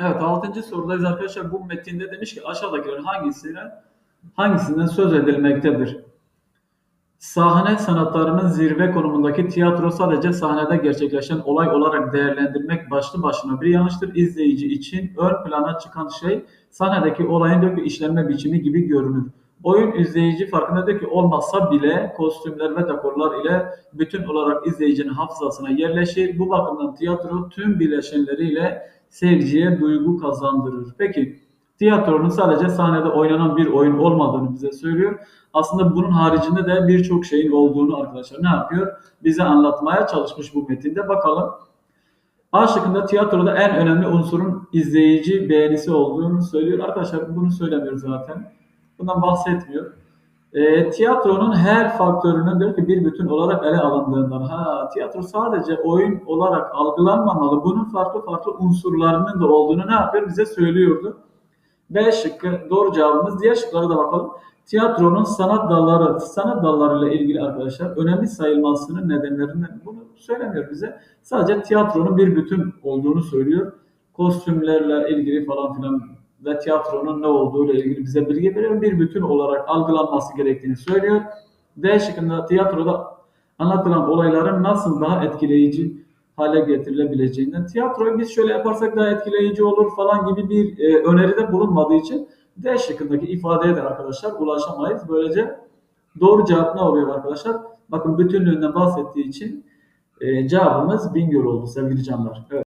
Evet 6. sorudayız arkadaşlar. Bu metinde demiş ki aşağıdakilerin hangisine hangisinden söz edilmektedir? Sahne sanatlarının zirve konumundaki tiyatro sadece sahnede gerçekleşen olay olarak değerlendirmek başlı başına bir yanlıştır. İzleyici için ön plana çıkan şey sahnedeki olayın dökü işlenme biçimi gibi görünür. Oyun izleyici farkındadır ki olmazsa bile kostümler ve dekorlar ile bütün olarak izleyicinin hafızasına yerleşir. Bu bakımdan tiyatro tüm bileşenleriyle seyirciye duygu kazandırır. Peki tiyatronun sadece sahnede oynanan bir oyun olmadığını bize söylüyor. Aslında bunun haricinde de birçok şeyin olduğunu arkadaşlar ne yapıyor? Bize anlatmaya çalışmış bu metinde. Bakalım. A şıkkında tiyatroda en önemli unsurun izleyici beğenisi olduğunu söylüyor. Arkadaşlar bunu söylemiyor zaten. Bundan bahsetmiyor. E, tiyatronun her faktörünün diyor ki bir bütün olarak ele alındığından. Ha, tiyatro sadece oyun olarak algılanmamalı. Bunun farklı farklı unsurlarının da olduğunu ne yapıyor? Bize söylüyordu. B şıkkı doğru cevabımız. Diğer şıklara da bakalım. Tiyatronun sanat dalları, sanat dallarıyla ilgili arkadaşlar önemli sayılmasının nedenlerinden bunu söylemiyor bize. Sadece tiyatronun bir bütün olduğunu söylüyor. Kostümlerle ilgili falan filan ve tiyatronun ne olduğu ile ilgili bize bilgi veriyor. Bir bütün olarak algılanması gerektiğini söylüyor. D şıkkında tiyatroda anlatılan olayların nasıl daha etkileyici hale getirilebileceğinden. Tiyatroyu biz şöyle yaparsak daha etkileyici olur falan gibi bir e, öneride bulunmadığı için D şıkkındaki ifadeye de arkadaşlar ulaşamayız. Böylece doğru cevap ne oluyor arkadaşlar? Bakın bütünlüğünden bahsettiği için e, cevabımız Bingöl oldu sevgili canlar. Evet.